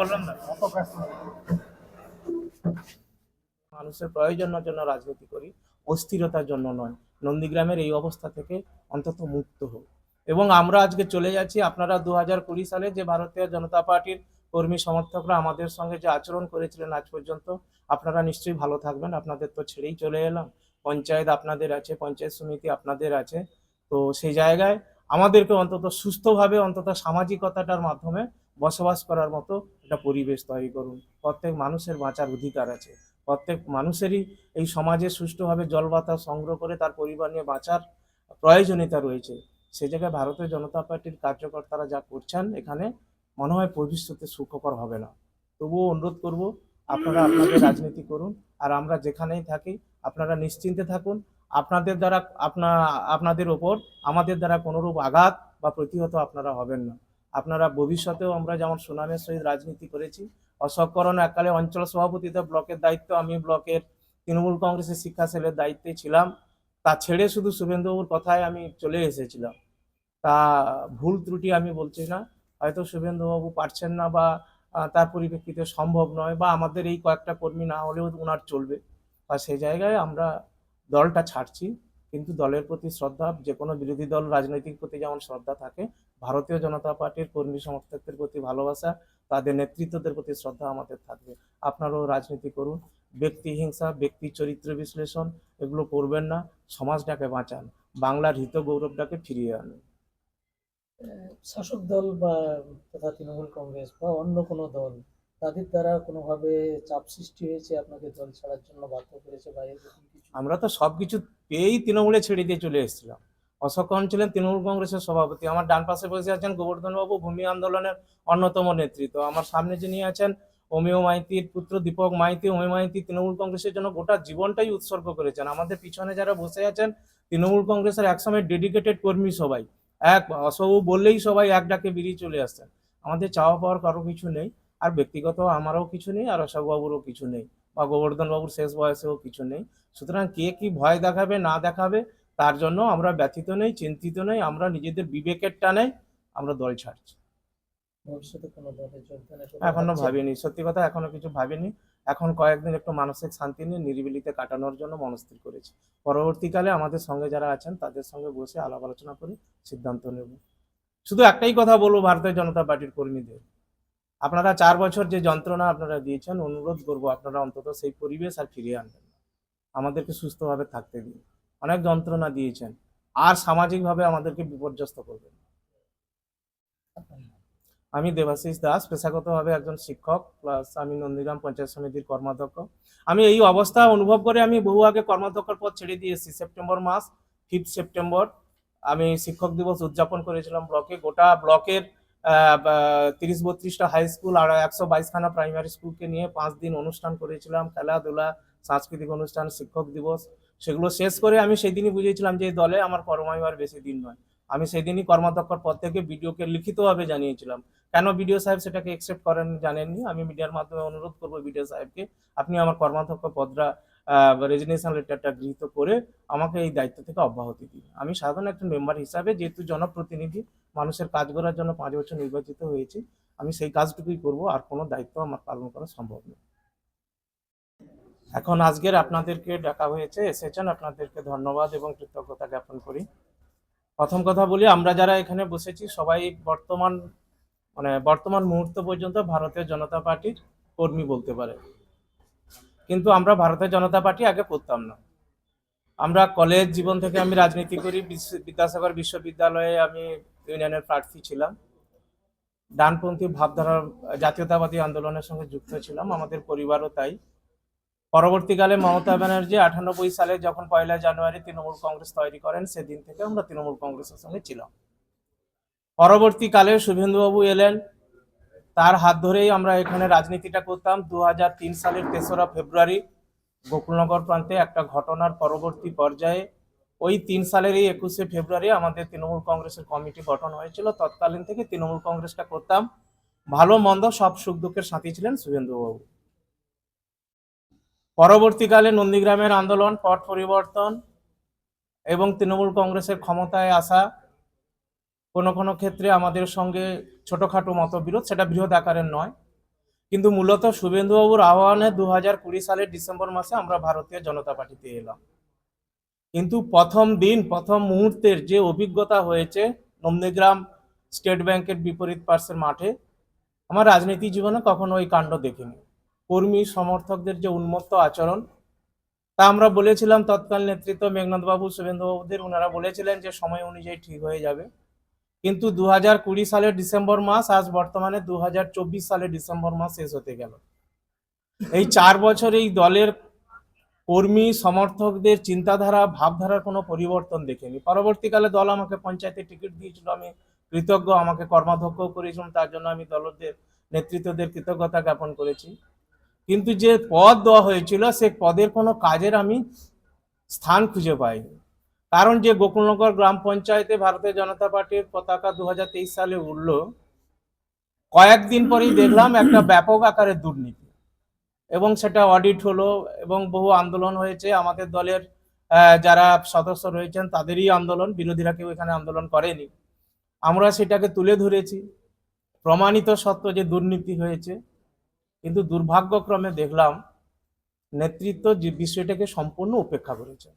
বললাম না মানুষের প্রয়োজনের জন্য রাজনীতি করি, অস্থিরতার জন্য নয়। নন্দীগ্রামের এই অবস্থা থেকে অন্তত মুক্ত হোক। এবং আমরা আজকে চলে যাচ্ছি, আপনারা দু হাজার কুড়ি সালে যে ভারতীয় জনতা পার্টির কর্মী সমর্থকরা আমাদের সঙ্গে যে আচরণ করেছিলেন আজ পর্যন্ত, আপনারা নিশ্চয়ই ভালো থাকবেন, আপনাদের তো ছেড়েই চলে এলাম। পঞ্চায়েত আপনাদের আছে, পঞ্চায়েত সমিতি আপনাদের আছে। তো সেই জায়গায় আমাদেরকে অন্তত সুস্থভাবে, অন্তত সামাজিকতাটার মাধ্যমে বসবাস করার মতো একটা পরিবেশ তৈরি করুন। প্রত্যেক মানুষের বাঁচার অধিকার আছে। প্রত্যেক মানুষেরই এই সমাজে সুষ্ঠুভাবে জল, বাতাস সংগ্রহ করে তার পরিবার নিয়ে বাঁচার প্রয়োজনীয়তা রয়েছে। সে জায়গায় ভারতীয় জনতা পার্টির কার্যকর্তারা যা করছেন এখানে মনে হয় ভবিষ্যতে সুখকর হবে না। তবুও অনুরোধ করব, আপনারা আপনাদের রাজনীতি করুন। আর আমরা যেখানেই থাকি আপনারা নিশ্চিন্তে থাকুন। আপনাদের দ্বারা আপনা, আপনাদের ওপর আমাদের দ্বারা কোনোরূপ আঘাত বা প্রতিহত আপনারা হবেন না। আপনারা ভবিষ্যতেও আমরা যেমন সুনামের সহিত রাজনীতি করেছি অশোকরণ এককালে অঞ্চল সভাপতিতে ব্লকের দায়িত্ব, আমি ব্লকের তৃণমূল কংগ্রেসের শিক্ষা সেলের দায়িত্বে ছিলাম। তা ছেড়ে শুধু শুভেন্দুবাবুর কথায় আমি চলে এসেছিলাম। তা ভুল ত্রুটি আমি বলছি না। হয়তো শুভেন্দুবাবু পারছেন না বা তার পরিপ্রেক্ষিতে সম্ভব নয় বা আমাদের এই কয়েকটা কর্মী না হলেও ওনার চলবে। বা সেই জায়গায় আমরা দলটা ছাড়ছি। কিন্তু দলের প্রতি শ্রদ্ধা যে কোনো বিরোধী দল রাজনৈতিক প্রতি যেমন শ্রদ্ধা থাকে, ভারতীয় জনতা পার্টির কর্মী সমর্থকদের প্রতি ভালোবাসা, তাদের নেতৃত্বদের প্রতি শ্রদ্ধা আমাদের থাকবে। আপনারাও রাজনীতি করুন। ব্যক্তি হিংসা, ব্যক্তি চরিত্র বিশ্লেষণ, এগুলো করবেন না। সমাজটাকে বাঁচান। বাংলার হিত গৌরবটাকে ফিরিয়ে আনুন। শাসক দল বা তথা তৃণমূল কংগ্রেস বা অন্য কোনো দল তাদের দ্বারা কোনোভাবে চাপ সৃষ্টি হয়েছে? আপনাকে দল ছাড়ার জন্য বাধ্য করেছে বা আমরা তো সব কিছু পেয়েই তৃণমূলে ছেড়ে দিয়ে চলে এসেছিলাম। অশোকন ছিলেন তৃণমূল কংগ্রেসের সভাপতি, আমার ডান পাশে বসে আছেন গোবর্ধনবাবু, ভূমি আন্দোলনের অন্যতম নেতৃত্ব আমার সামনে যিনি আছেন অমিয় মাইতির পুত্র দীপক মাইতি অমিয় মাইতি তৃণমূল কংগ্রেসের জন্য গোটা জীবনটাই উৎসর্গ করেছেন। আমাদের পিছনে যারা বসে আছেন, তৃণমূল কংগ্রেসের একসময় ডেডিকেটেড কর্মী সবাই। এক, অশোকবাবু বললেই সবাই এক ডাকে বেরিয়ে চলে আসছেন। আমাদের চাওয়া পাওয়ার কারও কিছু নেই। আর ব্যক্তিগত আমারও কিছু নেই আর অশোকবাবুরও কিছু নেই বা গোবর্ধন বাবুর শেষ বয়সেও কিছু নেই। সুতরাং কে কি ভয় দেখাবে না দেখাবে তার জন্য আমরা ব্যথিত নেই চিন্তিত নেই আমরা নিজেদের বিবেকের টানে আমরা দল ছাড়ছি। এখনও ভাবিনি সত্যি কথা এখনও কিছু ভাবিনি। এখন কয়েকদিন একটু মানসিক শান্তি নিয়ে নিরিবিলিতে কাটানোর জন্য মনস্থির করেছি। পরবর্তীকালে আমাদের সঙ্গে যারা আছেন তাদের সঙ্গে বসে আলাপ আলোচনা করে সিদ্ধান্ত নেব। শুধু একটাই কথা বলব ভারতীয় জনতা পার্টির কর্মীদের। আপনারা চার বছর যে যন্ত্রণা আপনারা দিয়েছেন, অনুরোধ করব আপনারা অন্তত সেই পরিবেশ আর ফিরিয়ে আনবেন আমাদেরকে সুস্থভাবে থাকতে দিন। অনেক যন্ত্রণা দিয়েছেন। আর সামাজিকভাবে আমাদেরকে বিপর্যস্ত করবেন আমি দেবাশিস দাস, পেশাগতভাবে একজন শিক্ষক প্লাস আমি নন্দীগ্রাম পঞ্চায়েত সমিতির কর্মাধ্যক্ষ। আমি এই অবস্থা অনুভব করে আমি বহু আগে কর্মাধ্যক্ষর পদ ছেড়ে দিয়েছি সেপ্টেম্বর মাস ফিফথ সেপ্টেম্বর আমি শিক্ষক দিবস উদযাপন করেছিলাম ব্লকে। গোটা ব্লকের তিরিশ বত্রিশটা হাই স্কুল আর একশো বাইশখানা প্রাইমারি স্কুলকে নিয়ে পাঁচ দিন অনুষ্ঠান করেছিলাম, খেলাধুলা, সাংস্কৃতিক অনুষ্ঠান, শিক্ষক দিবস। সেগুলো শেষ করে আমি সেদিনই বুঝিয়েছিলাম যে দলে আমার কর্মায়বার বেশি দিন নয়। আমি সেদিনই কর্মাধ্যক্ষর পদ থেকে বিডিওকে লিখিতভাবে জানিয়েছিলাম। কেন বিডিও সাহেব সেটাকে একসেপ্ট করেন জানেননি? আমি মিডিয়ার মাধ্যমে অনুরোধ করব বিডিও সাহেবকে, আপনি আমার কর্মাধ্যক্ষ পদরা রেজিগনেশন লেটারটা গৃহীত করে আমাকে এই দায়িত্ব থেকে অব্যাহতি দিন। আমি সাধারণ একজন মেম্বার হিসাবে যেহেতু জনপ্রতিনিধি, মানুষের কাজ করার জন্য পাঁচ বছর নির্বাচিত হয়েছি, আমি সেই কাজটুকুই করব, আর কোনো দায়িত্ব আমার পালন করা সম্ভব নয়। এখন আজকের আপনাদেরকে ডাকা হয়েছে, এসেছেন আপনাদেরকে ধন্যবাদ এবং কৃতজ্ঞতা জ্ঞাপন করি। প্রথম কথা বলি, আমরা যারা এখানে বসেছি, সবাই বর্তমান মানে বর্তমান মুহূর্ত পর্যন্ত ভারতীয় জনতা পার্টির কর্মী বলতে পারে কিন্তু আমরা ভারতের জনতা পার্টি আগে পড়তাম না। আমরা কলেজ জীবন থেকে আমি রাজনীতি করি বিদ্যাসাগর বিশ্ববিদ্যালয়ে আমি ইউনিয়নের প্রার্থী ছিলাম। ডানপন্থী ভাবধারার জাতীয়তাবাদী আন্দোলনের সঙ্গে যুক্ত ছিলাম, আমাদের পরিবারও তাই। পরবর্তীকালে মমতা ব্যানার্জি আটানব্বই সালে যখন পয়লা জানুয়ারি তৃণমূল কংগ্রেস তৈরি করেন, সেদিন থেকে আমরা তৃণমূল কংগ্রেসের সঙ্গে ছিলাম। পরবর্তীকালে শুভেন্দুবাবু এলেন তার হাত ধরেই আমরা এখানে রাজনীতিটা করতাম। দু হাজার তিন সালের তেসরা ফেব্রুয়ারি গোকুলনগর প্রান্তে একটা ঘটনার পরবর্তী পর্যায়ে ওই তিন সালেরই একুশে ফেব্রুয়ারি আমাদের তৃণমূল কংগ্রেসের কমিটি গঠন হয়েছিল। তৎকালীন থেকে তৃণমূল কংগ্রেসটা করতাম। ভালো, মন্দ, সব সুখ দুঃখের সাথী ছিলেন শুভেন্দুবাবু পরবর্তীকালে নন্দীগ্রামের আন্দোলন, পট পরিবর্তন এবং তৃণমূল কংগ্রেসের ক্ষমতায় আসা কোনো কোনো ক্ষেত্রে আমাদের সঙ্গে ছোটোখাটো মতবিরোধ, সেটা বৃহৎ আকারের নয়। কিন্তু মূলত শুভেন্দুবাবুর আহ্বানে দু হাজার কুড়ি সালের ডিসেম্বর মাসে আমরা ভারতীয় জনতা পার্টিতে এলাম। কিন্তু প্রথম দিন, প্রথম মুহূর্তের যে অভিজ্ঞতা হয়েছে নন্দীগ্রাম স্টেট ব্যাংকের বিপরীত পার্শ্বের মাঠে, আমার রাজনীতি জীবনে কখনো ওই কাণ্ড দেখিনি। কর্মী, সমর্থকদের যে উন্মত্ত আচরণ, তা আমরা বলেছিলাম তৎকাল নেতৃত্ব মেঘনাথ বাবু শুভেন্দুবাবুদের ওনারা বলেছিলেন যে সময় অনুযায়ী ঠিক হয়ে যাবে। কিন্তু দু হাজার কুড়ি সালের ডিসেম্বর মাস আজ বর্তমানে দু হাজার চব্বিশ সালের ডিসেম্বর মাস শেষ হতে গেল। এই চার বছর এই দলের কর্মী, সমর্থকদের চিন্তাধারা, ভাবধারার কোনো পরিবর্তন দেখেনি। পরবর্তীকালে দল আমাকে পঞ্চায়েতে টিকিট দিয়েছিল, আমি কৃতজ্ঞ, আমাকে কর্মাধ্যক্ষ করেছিলাম, তার জন্য আমি দলদের নেতৃত্বদের কৃতজ্ঞতা জ্ঞাপন করেছি। কিন্তু যে পদ দেওয়া হয়েছিল, সে পদের কোনো কাজের আমি স্থান খুঁজে পাইনি। কারণ যে গোকুলনগর গ্রাম পঞ্চায়েতে ভারতীয় জনতা পার্টির পতাকা দু হাজার তেইশ সালে উঠল, কয়েকদিন পরেই দেখলাম একটা ব্যাপক আকারের দুর্নীতি। এবং সেটা অডিট হলো এবং বহু আন্দোলন হয়েছে। আমাদের দলের যারা সদস্য রয়েছেন তাদেরই আন্দোলন, বিরোধীরা কেউ এখানে আন্দোলন করেনি। আমরা সেটাকে তুলে ধরেছি। প্রমাণিত সত্য যে দুর্নীতি হয়েছে। কিন্তু দুর্ভাগ্যক্রমে দেখলাম, নেতৃত্ব যে বিষয়টাকে সম্পূর্ণ উপেক্ষা করেছে।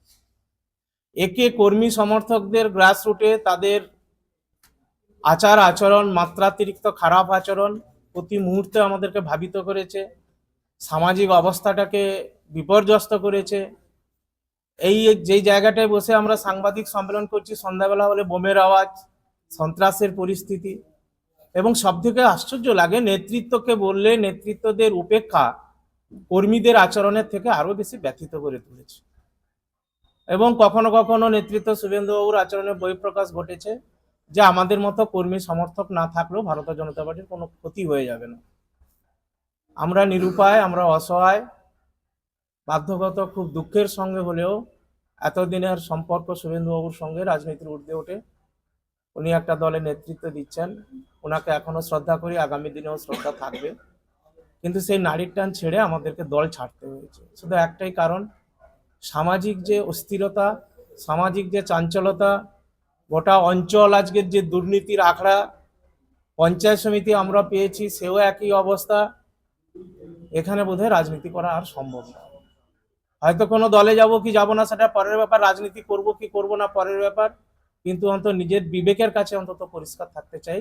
একে কর্মী সমর্থকদের গ্রাসরুটে তাদের আচার আচরণ, মাত্রাতিরিক্ত খারাপ আচরণ প্রতি মুহূর্তে আমাদেরকে ভাবিত করেছে। সামাজিক অবস্থাটাকে বিপর্যস্ত করেছে। এই যেই জায়গাটায় বসে আমরা সাংবাদিক সম্মেলন করছি, সন্ধ্যাবেলা হলে বোমের আওয়াজ, সন্ত্রাসের পরিস্থিতি এবং সব থেকে আশ্চর্য লাগে, নেতৃত্বকে বললে নেতৃত্বদের উপেক্ষা কর্মীদের আচরণের থেকে আরও বেশি ব্যথিত করে তুলেছে। এবং কখনো কখনো নেতৃত্ব শুভেন্দুবাবুর আচরণে বহিঃপ্রকাশ ঘটেছে যে আমাদের মতো কর্মী সমর্থক না থাকলেও ভারতীয় জনতা পার্টির কোনো ক্ষতি হয়ে যাবে না। আমরা নিরুপায়, আমরা অসহায়, বাধ্যগত, খুব দুঃখের সঙ্গে হলেও এতদিনের সম্পর্ক শুভেন্দুবাবুর সঙ্গে রাজনীতির ঊর্ধ্বে ওঠে। উনি একটা দলের নেতৃত্ব দিচ্ছেন। ওনাকে এখনও শ্রদ্ধা করি, আগামী দিনেও শ্রদ্ধা থাকবে। কিন্তু সেই নারীর টান ছেড়ে আমাদেরকে দল ছাড়তে হয়েছে। শুধু একটাই কারণ সামাজিক যে অস্থিরতা, সামাজিক যে চাঞ্চলতা, গোটা অঞ্চল আজকের যে দুর্নীতির আখড়া, পঞ্চায়েত সমিতি আমরা পেয়েছি, সেও একই অবস্থা। এখানে বোধহয় রাজনীতি করা আর সম্ভব না। হয়তো কোনো দলে যাব কি যাব না, সেটা পরের ব্যাপার, রাজনীতি করব কি করব না, পরের ব্যাপার। কিন্তু অন্তত নিজের বিবেকের কাছে অন্তত পরিষ্কার থাকতে চাই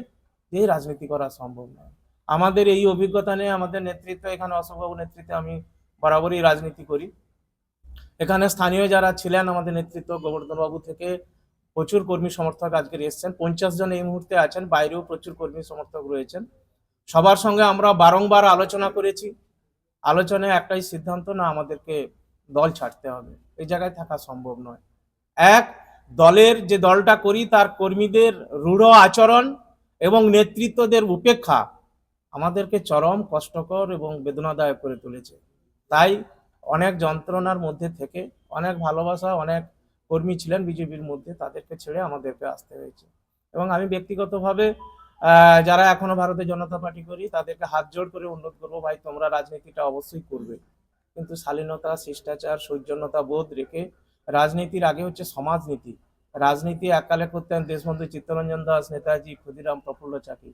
যে রাজনীতি করা সম্ভব নয় আমাদের এই অভিজ্ঞতা নিয়ে, আমাদের নেতৃত্ব, এখানে অশোকবাবু নেতৃত্বে আমি বরাবরই রাজনীতি করি। এখানে স্থানীয় যারা ছিলেন আমাদের নেতৃত্ব গোবর্ধন বাবু থেকে প্রচুর কর্মী সমর্থক আজকের এসছেন। পঞ্চাশ জন এই মুহূর্তে আছেন, বাইরেও প্রচুর কর্মী সমর্থক রয়েছেন। সবার সঙ্গে আমরা বারংবার আলোচনা করেছি। আলোচনায় একটাই সিদ্ধান্ত, না আমাদেরকে দল ছাড়তে হবে। এই জায়গায় থাকা সম্ভব নয়। এক, দলের যে দলটা করি, তার কর্মীদের রূঢ় আচরণ এবং নেতৃত্বদের উপেক্ষা আমাদেরকে চরম কষ্টকর এবং বেদনাদায়ক করে তুলেছে। তাই অনেক যন্ত্রণার মধ্যে থেকে, অনেক ভালোবাসা, অনেক কর্মী ছিলেন বিজেপির মধ্যে, তাদেরকে ছেড়ে আমাদেরকে আসতে হয়েছে। এবং আমি ব্যক্তিগতভাবে যারা এখনও ভারতের জনতা পার্টি করি, তাদেরকে হাত জোড় করে অনুরোধ করব, ভাই, তোমরা রাজনীতিটা অবশ্যই করবে। কিন্তু শালীনতা, শিষ্টাচার, সৌজন্যতা বোধ রেখে, রাজনীতির আগে হচ্ছে সমাজনীতি। রাজনীতি এককালে করতেন দেশবন্ধু চিত্তরঞ্জন দাস, নেতাজি, ক্ষুদিরাম, প্রফুল্ল চাকি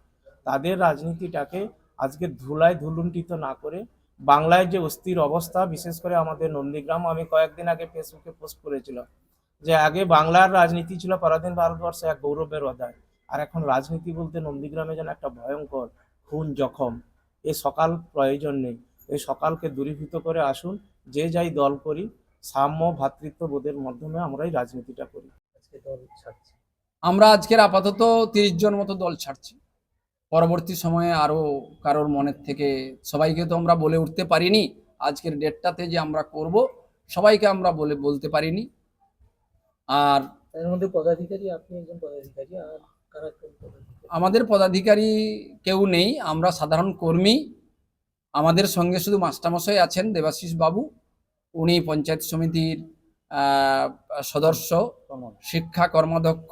তাদের রাজনীতিটাকে আজকে ধুলায় ধুলুণ্ঠিত না করে বাংলায় যে অস্থির অবস্থা, বিশেষ করে আমাদের নন্দীগ্রাম, আমি কয়েকদিন আগে ফেসবুকে পোস্ট করেছিলাম যে আগে বাংলার রাজনীতি ছিল পরাধীন ভারতবর্ষে এক গৌরবের অধ্যায়, আর এখন রাজনীতি বলতে নন্দীগ্রামে যেন একটা ভয়ঙ্কর খুন জখম। এ সকাল প্রয়োজন নেই এই সকালকে দূরীভূত করে আসুন, যে যাই দল করি, সাম্য ভ্রাতৃত্ববোধের মাধ্যমে আমরাই রাজনীতিটা করি। আমরা আজকের আপাতত তিরিশ জন মতো দল ছাড়ছি। পরবর্তী সময়ে আরও কারোর মনের থেকে সবাইকে তো আমরা বলে উঠতে পারিনি আজকের ডেটটাতে যে আমরা করব সবাইকে আমরা বলে বলতে পারিনি। আর এর মধ্যে পদাধিকারী আপনি একজন পদাধিকারী আর কারা কোন পদাধিকারী? আমাদের পদাধিকারী কেউ নেই আমরা সাধারণ কর্মী। আমাদের সঙ্গে শুধু মাস্টারমশাই আছেন দেবাশিস বাবু। উনি পঞ্চায়েত সমিতির সদস্য শিক্ষা কর্মাধ্যক্ষ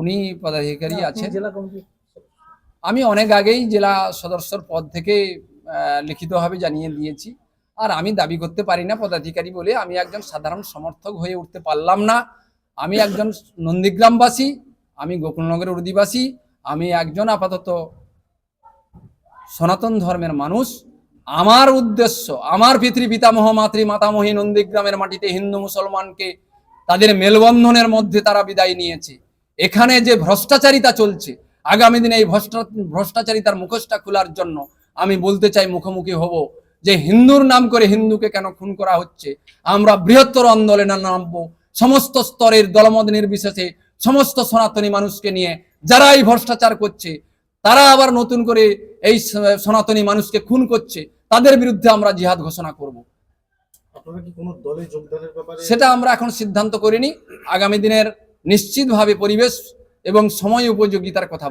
উনি পদাধিকারী আছেন। জেলা কমিটির আমি অনেক আগেই জেলা সদস্যর পদ থেকে লিখিতভাবে জানিয়ে দিয়েছি। আর আমি দাবি করতে পারি না পদাধিকারী বলে। আমি একজন সাধারণ সমর্থক হয়ে উঠতে পারলাম না। আমি একজন নন্দীগ্রামবাসী, আমি গোকুলনগরের অধিবাসী, আমি একজন আপাতত সনাতন ধর্মের মানুষ। আমার উদ্দেশ্য, আমার পিতৃ পিতামহ মাতৃ মাতামহী নন্দীগ্রামের মাটিতে হিন্দু মুসলমানকে তাদের মেলবন্ধনের মধ্যে তারা বিদায় নিয়েছে। এখানে যে ভ্রষ্টাচারিতা চলছে আগামী দিনে এই ভ্রষ্টা ভ্রষ্টাচারিতার মুখোশটা খোলার জন্য আমি বলতে চাই মুখোমুখি হব যে হিন্দুর নাম করে হিন্দুকে কেন খুন করা হচ্ছে? আমরা বৃহত্তর আন্দোলনে নামবো সমস্ত স্তরের দলমত নির্বিশেষে সমস্ত সনাতনী মানুষকে নিয়ে যারা এই ভ্রষ্টাচার করছে তারা আবার নতুন করে এই সনাতনী মানুষকে খুন করছে তাদের বিরুদ্ধে আমরা জিহাদ ঘোষণা করব। সেটা আমরা এখন সিদ্ধান্ত করিনি। আগামী দিনের নিশ্চিতভাবে পরিবেশ এবং সময় উপযোগিতার কথা।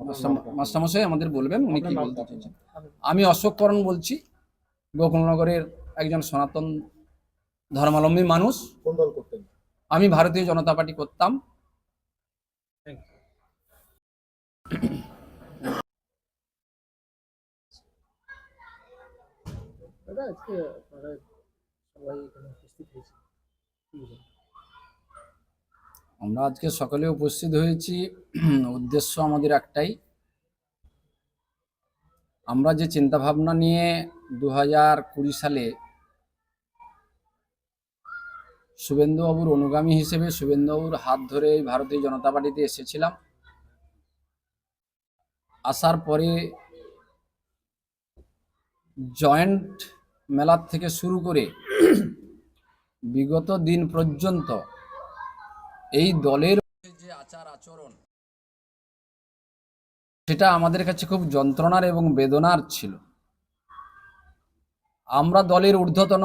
মাস্টার- মাস্টারমশাই আমাদের বলবেন উনি কি বলতে চাইছেন? আমি অশোক করণ বলছি গোকুলনগরের একজন সনাতন ধর্মাবলম্বী মানুষ। কোন দল করতেন? আমি ভারতীয় জনতা পার্টি করতাম। দাদা আজকে আপনারা সবাই এখানে উপস্থিত হয়েছে? আমরা আজকে সকালে উপস্থিত হয়েছি। উদ্দেশ্য আমাদের একটাই। আমরা যে চিন্তা ভাবনা নিয়ে দু হাজার কুড়ি সালে শুভেন্দুবাবুর অনুগামী হিসেবে শুভেন্দুবাবুর হাত ধরে ভারতীয় জনতা পার্টিতে এসেছিলাম। আসার পরে জয়েন্ট মেলার থেকে শুরু করে বিগত দিন পর্যন্ত এই দলের যে আচার আচরণ, সেটা আমাদের কাছে খুব যন্ত্রণার এবং বেদনার ছিল। আমরা দলের ঊর্ধ্বতন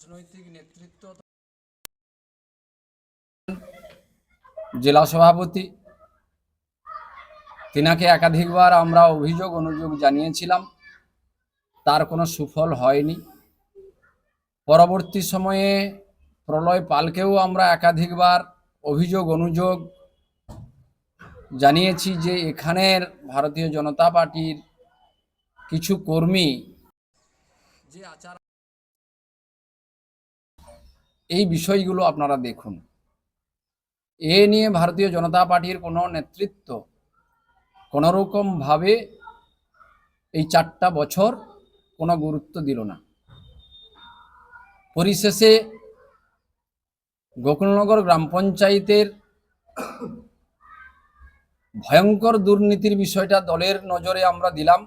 রাজনৈতিক নেতৃত্ব, জেলা সভাপতি, তিনাকে একাধিকবার আমরা অভিযোগ অনুযোগ জানিয়েছিলাম। তার কোনো সুফল হয়নি। পরবর্তী সময়ে প্রলয় পালকেও আমরা একাধিকবার অভিযোগ, অনুযোগ জানিয়েছি যে এখানের ভারতীয় জনতা পার্টির কিছু কর্মী যে আচার এই বিষয়গুলো আপনারা দেখুন। এ নিয়ে ভারতীয় জনতা পার্টির কোনো নেতৃত্ব কোনোরকমভাবে এই চারটা বছর কোনো গুরুত্ব দিল না। পরিশেষে গোকুলনগর গ্রাম পঞ্চায়েতের ভয়ঙ্কর দুর্নীতির বিষয়টা দলের নজরে আমরা দিলাম।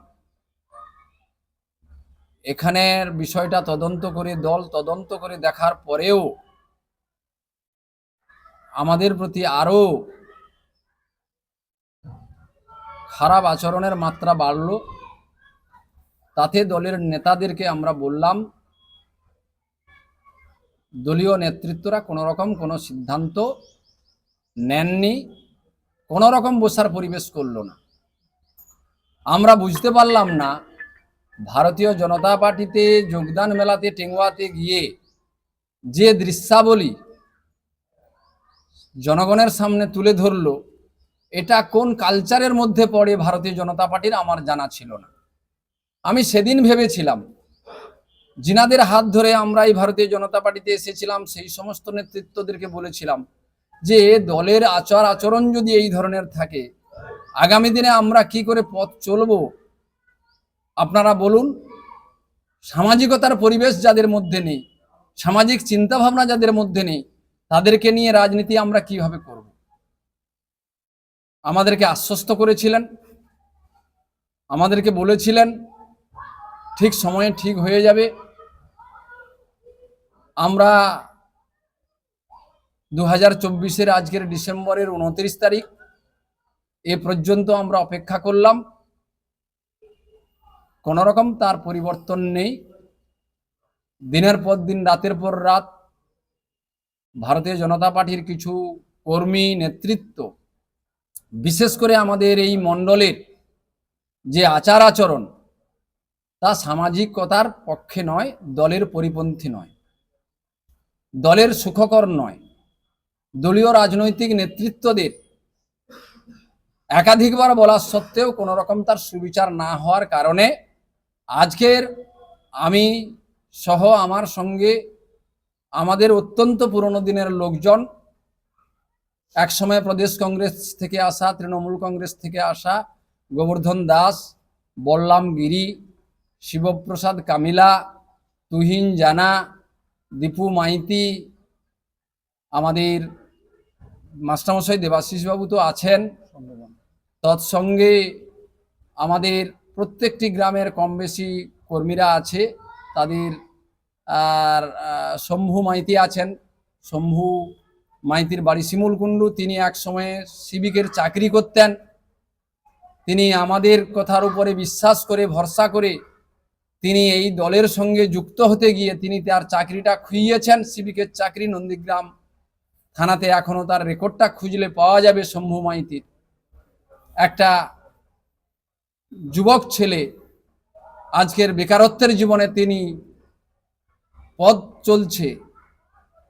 এখানের বিষয়টা তদন্ত করে, দল তদন্ত করে দেখার পরেও আমাদের প্রতি আরও খারাপ আচরণের মাত্রা বাড়ল। তাতে দলের নেতাদেরকে আমরা বললাম দলীয় নেতৃত্বরা কোনো রকম কোনো সিদ্ধান্ত নেননি কোনো রকম বসার পরিবেশ করল না। আমরা বুঝতে পারলাম না, ভারতীয় জনতা পার্টিতে যোগদান মেলাতে টেঙ্গুয়াতে গিয়ে যে দৃশ্যাবলী জনগণের সামনে তুলে ধরলো, এটা কোন কালচারের মধ্যে পড়ে ভারতীয় জনতা পার্টির আমার জানা ছিল না। আমি সেদিন ভেবেছিলাম জিনাদের হাত ধরে আমরা এই ভারতীয় জনতা পার্টিতে এসেছিলাম, সেই সমস্ত নেতৃত্বদেরকে বলেছিলাম যে দলের আচার আচরণ যদি এই ধরনের থাকে, আগামী দিনে আমরা কি করে পথ চলবো? আপনারা বলুন, সামাজিকতার পরিবেশ যাদের মধ্যে নেই, সামাজিক চিন্তা ভাবনা যাদের মধ্যে নেই, তাদেরকে নিয়ে রাজনীতি আমরা কীভাবে করব? আমাদেরকে আশ্বস্ত করেছিলেন, আমাদেরকে বলেছিলেন, ঠিক সময়ে ঠিক হয়ে যাবে আমরা দু হাজার চব্বিশের আজকের ডিসেম্বরের উনত্রিশ তারিখ, এ পর্যন্ত আমরা অপেক্ষা করলাম। কোন রকম তার পরিবর্তন নেই। দিনের পর দিন, রাতের পর রাত ভারতীয় জনতা পার্টির কিছু কর্মী নেতৃত্ব, বিশেষ করে আমাদের এই মণ্ডলের যে আচার আচরণ, তা সামাজিকতার পক্ষে নয়, দলের পরিপন্থী নয়। দলের সুখকর নয়। দলীয় রাজনৈতিক নেতৃত্বদের একাধিকবার বলা সত্ত্বেও কোনো রকম তার সুবিচার না হওয়ার কারণে আজকের আমি সহ আমার সঙ্গে আমাদের অত্যন্ত পুরনো দিনের লোকজন, একসময় প্রদেশ কংগ্রেস থেকে আসা, তৃণমূল কংগ্রেস থেকে আসা গোবর্ধন দাস বল্লাম গিরি শিবপ্রসাদ কামিলা, তুহিন জানা দীপু মাইতি, আমাদের মাস্টারমশাই দেবাশিস বাবু তো আছেন। তৎসঙ্গে আমাদের প্রত্যেকটি গ্রামের কম বেশি কর্মীরা আছে, তাদের, আর শম্ভু মাইতি আছেন। শম্ভু মাইতির বাড়ি শিমুল কুণ্ডু তিনি এক সময়ে সিভিকের চাকরি করতেন। তিনি আমাদের কথার উপরে বিশ্বাস করে, ভরসা করে তিনি এই দলের সঙ্গে যুক্ত হতে গিয়ে তিনি তার চাকরিটা খুইয়েছেন। সিভিকের চাকরি নন্দীগ্রাম থানাতে এখনও তার রেকর্ডটা খুঁজলে পাওয়া যাবে শম্ভু মাইতির একটা যুবক ছেলে আজকের বেকারত্বের জীবনে তিনি পথ চলছে।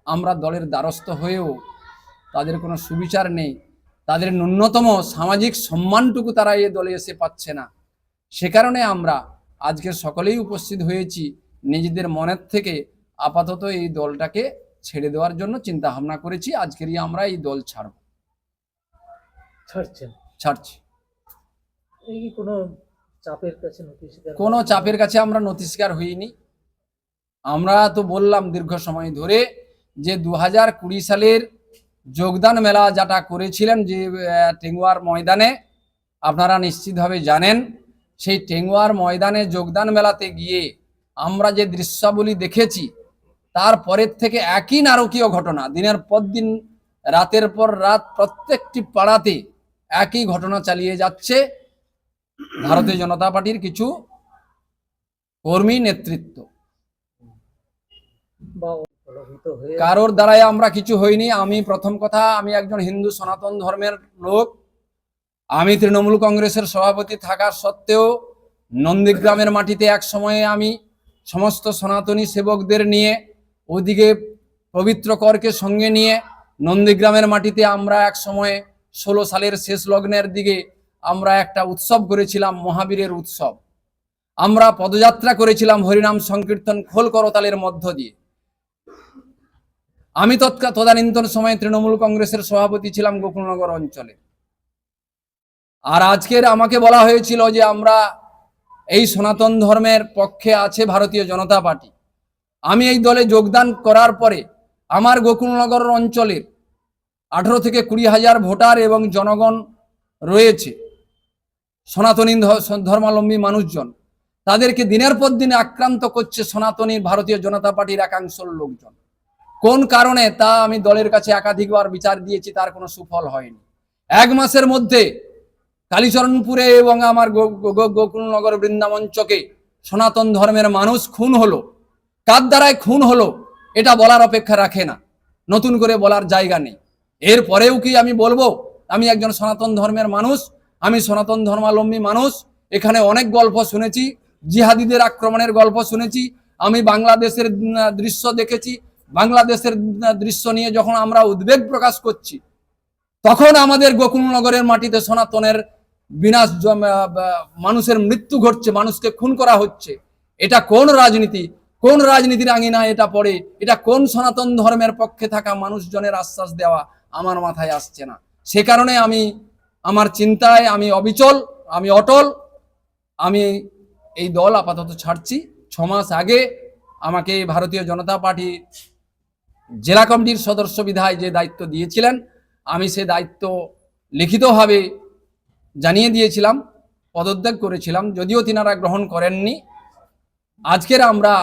আমরা দলের দ্বারস্থ হয়েও তাদের কোনো সুবিচার নেই। তাদের ন্যূনতম সামাজিক সম্মানটুকু তারা এ দলে এসে পাচ্ছে না। সে কারণে আমরা আজকে সকলেই উপস্থিত হয়েছি নিজেদের মনের থেকে আপাতত এই দলটাকে ছেড়ে দেওয়ার জন্য চিন্তা ভাবনা করেছি আজকেরই আমরা এই দল ছাড়ব। ছাড়ছেন? ছাড়ছি। এই কোনো চাপের কাছে কোনো চাপের কাছে আমরা নথি স্বীকার হইনি। আমরা তো বললাম দীর্ঘ সময় ধরে যে দু হাজার কুড়ি সালের যোগদান মেলা যেটা করেছিলেন যে টেঙ্গুয়ার ময়দানে আপনারা নিশ্চিতভাবে জানেন সেই টেঙ্গুয়ার ময়দানে যোগদান মেলাতে গিয়ে আমরা যে দৃশ্যাবলী দেখেছি তারপরের থেকে একই নারকীয় ঘটনা। দিনের পর দিন, রাতের পর রাত, প্রত্যেকটি পাড়াতে একই ঘটনা চালিয়ে যাচ্ছে। ভারতীয় জনতা পার্টির কিছু কর্মী নেতৃত্ব। কারোর দ্বারাই আমরা কিছু হইনি। আমি প্রথম কথা, আমি একজন হিন্দু সনাতন ধর্মের লোক। আমি তৃণমূল কংগ্রেসের সভাপতি থাকা সত্ত্বেও নন্দীগ্রামের মাটিতে এক সময়ে আমি সমস্ত সনাতনী সেবকদের নিয়ে, ওদিকে পবিত্র করকে সঙ্গে নিয়ে নন্দীগ্রামের মাটিতে আমরা এক সময়ে ষোলো সালের শেষ লগ্নের দিকে আমরা একটা উৎসব করেছিলাম, মহাবীরের উৎসব। আমরা পদযাত্রা করেছিলাম হরিনাম সংকীর্তন খোল করতালের মধ্য দিয়ে। আমি তৎকা তদানীন্তন সময়ে তৃণমূল কংগ্রেসের সভাপতি ছিলাম গোকুলনগর অঞ্চলে। আর আজকের আমাকে বলা হয়েছিল যে আমরা এই সনাতন ধর্মের পক্ষে আছে ভারতীয় জনতা পার্টি। আমি এই দলে যোগদান করার পরে আমার গোকুলনগর অঞ্চলের আঠেরো থেকে কুড়ি হাজার ভোটার এবং জনগণ রয়েছে, সনাতনী ধর্মাবলম্বী মানুষজন। তাদেরকে দিনের পর দিন আক্রান্ত করছে সনাতনী ভারতীয় জনতা পার্টির একাংশের লোকজন। কোন কারণে তা আমি দলের কাছে একাধিকবার বিচার দিয়েছি, তার কোনো সুফল হয়নি। এক মাসের মধ্যে কালীচরণপুরে এবং আমার গোকুলনগর বৃন্দাবঞ্চকে সনাতন ধর্মের মানুষ খুন হলো। কার দ্বারায় খুন হলো, এটা বলার অপেক্ষা রাখে না। নতুন করে বলার জায়গা নেই। এর পরেও কি আমি বলব? আমি একজন সনাতন ধর্মের মানুষ, আমি সনাতন ধর্মাবলম্বী মানুষ, এখানে অনেক গল্প শুনেছি, জিহাদিদের আক্রমণের গল্প শুনেছি, আমি বাংলাদেশের দৃশ্য দেখেছি, বাংলাদেশের দৃশ্য নিয়ে যখন আমরা উদ্বেগ প্রকাশ করছি, তখন আমাদের গোকুলনগরের মাটিতে সনাতনের বিনাশ মানুষের মৃত্যু ঘটছে, মানুষকে খুন করা হচ্ছে। এটা কোন রাজনীতি? কোন রাজনীতির আঙিনা এটা পড়ে? এটা কোন সনাতন ধর্মের পক্ষে থাকা মানুষজনের আশ্বাস দেওয়া আমার মাথায় আসছে না। সে কারণে আমি আমার চিন্তায় আমি অবিচল, আমি অটল। আমি এই দল আপাতত ছাড়ছি। ছ মাস আগে আমাকে ভারতীয় জনতা পার্টি জেলা কমিটির সদস্য বিধায় যে দায়িত্ব দিয়েছিলেন, আমি সে দায়িত্ব লিখিতভাবে জানিয়ে দিয়েছিলাম, পদত্যাগ করেছিলাম, যদিও তিনারা গ্রহণ করেননি। আজকের আমরা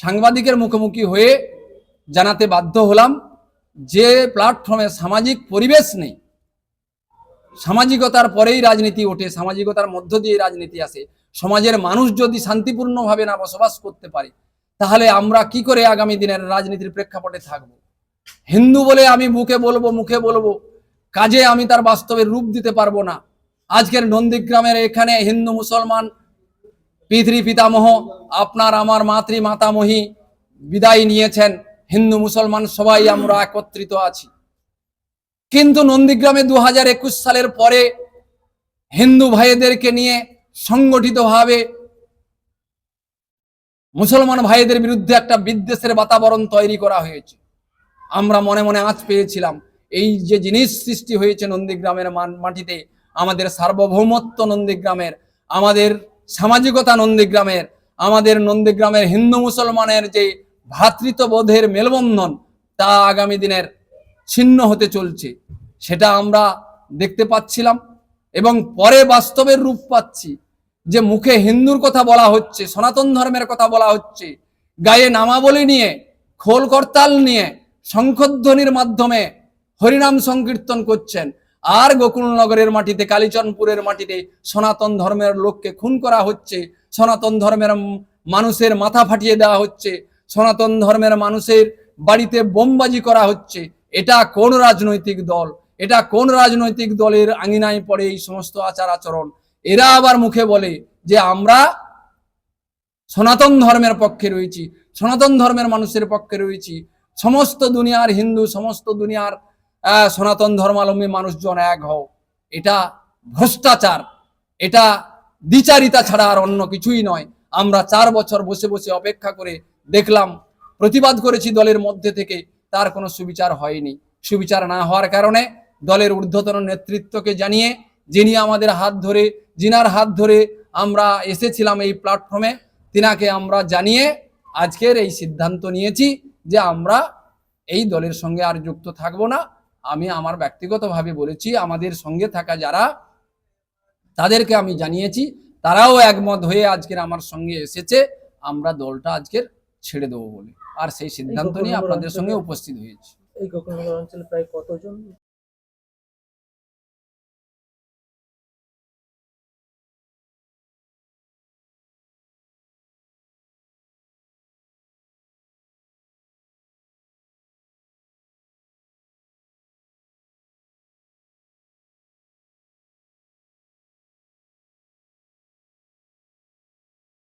সাংবাদিকের মুখোমুখি হয়ে জানাতে বাধ্য হলাম যে প্ল্যাটফর্মে সামাজিক পরিবেশ নেই, সামাজিকতার পরেই রাজনীতি ওঠে, সামাজিকতার মধ্য দিয়ে রাজনীতি আসে। সমাজের মানুষ যদি শান্তিপূর্ণভাবে না বসবাস করতে পারে, তাহলে আমরা কি করে আগামী দিনের রাজনীতির প্রেক্ষাপটে থাকব? হিন্দু বলে আমি মুখে বলব মুখে বলব, কাজে আমি তার বাস্তবের রূপ দিতে পারব না। আজকের নন্দীগ্রামের এখানে হিন্দু মুসলমান পিতৃ পিতামহ, আপনার আমার মাতৃ মাতামহী বিদায় নিয়েছেন। হিন্দু মুসলমান সবাই আমরা একত্রিত আছি। কিন্তু নন্দীগ্রামে দু হাজার একুশ সালের পরে হিন্দু ভাইদেরকে নিয়ে সংগঠিতভাবে মুসলমান ভাইদের বিরুদ্ধে একটা বিদ্বেষের বাতাবরণ তৈরি করা হয়েছে। আমরা মনে মনে আঁচ পেয়েছিলাম। এই যে জিনিস সৃষ্টি হয়েছে নন্দীগ্রামের মাটিতে আমাদের সার্বভৌমত্ব নন্দীগ্রামের, আমাদের সামাজিকতা নন্দীগ্রামের, আমাদের নন্দীগ্রামের হিন্দু মুসলমানের যে ভ্রাতৃত্ববোধের মেলবন্ধন, তা আগামী দিনের ছিন্ন হতে চলছে। সেটা আমরা দেখতে পাচ্ছিলাম এবং পরে বাস্তবের রূপ পাচ্ছি যে মুখে হিন্দুর কথা বলা হচ্ছে, সনাতন ধর্মের কথা বলা হচ্ছে, গায়ে নামাবলী নিয়ে খোল করতাল নিয়ে, শঙ্খধ্বনির মাধ্যমে হরিনাম সংকীর্তন করছেন। আর গোকুলনগরের মাটিতে, কালীচরণপুরের মাটিতে সনাতন ধর্মের লোককে খুন করা হচ্ছে, সনাতন ধর্মের মানুষের মাথা ফাটিয়ে দেওয়া হচ্ছে, সনাতন ধর্মের মানুষের বাড়িতে বোমবাজি করা হচ্ছে। এটা কোন রাজনৈতিক দল? এটা কোন রাজনৈতিক দলের আঙিনায় পড়ে এই সমস্ত আচার আচরণ? এরা আবার মুখে বলে যে আমরা সনাতন ধর্মের পক্ষে রয়েছি, সনাতন ধর্মের মানুষের পক্ষে রয়েছি। সমস্ত দুনিয়ার হিন্দু, সমস্ত দুনিয়ার সনাতন ধর্মাবলম্বী মানুষজন এক হও। এটা ভ্রষ্টাচার। এটা দ্বিচারিতা ছাড়া আর অন্য কিছুই নয়। আমরা চার বছর বসে বসে অপেক্ষা করে দেখলাম, প্রতিবাদ করেছি দলের মধ্যে থেকে, তার কোনো সুবিচার হয়নি। সুবিচার না হওয়ার কারণে দলের ঊর্ধ্বতন নেতৃত্বকে জানিয়ে, যিনি আমাদের হাত ধরে জিনার হাত ধরে আমরা এসেছিলাম এই প্ল্যাটফর্মে, তিনাকে আমরা জানিয়ে আজকের এই সিদ্ধান্ত নিয়েছি যে আমরা এই দলের সঙ্গে আর যুক্ত থাকব না। আমি আমার ব্যক্তিগতভাবে বলেছি আমাদের সঙ্গে থাকা যারা তাদেরকে আমি জানিয়েছি তারাও একমত হয়ে আজকের আমার সঙ্গে এসেছে আমরা দলটা আজকের ছেড়ে দেবো বলে। আর সেই সিদ্ধান্ত নিয়ে আপনাদের সঙ্গে উপস্থিত হয়েছি। এই অঞ্চলে প্রায় কতজন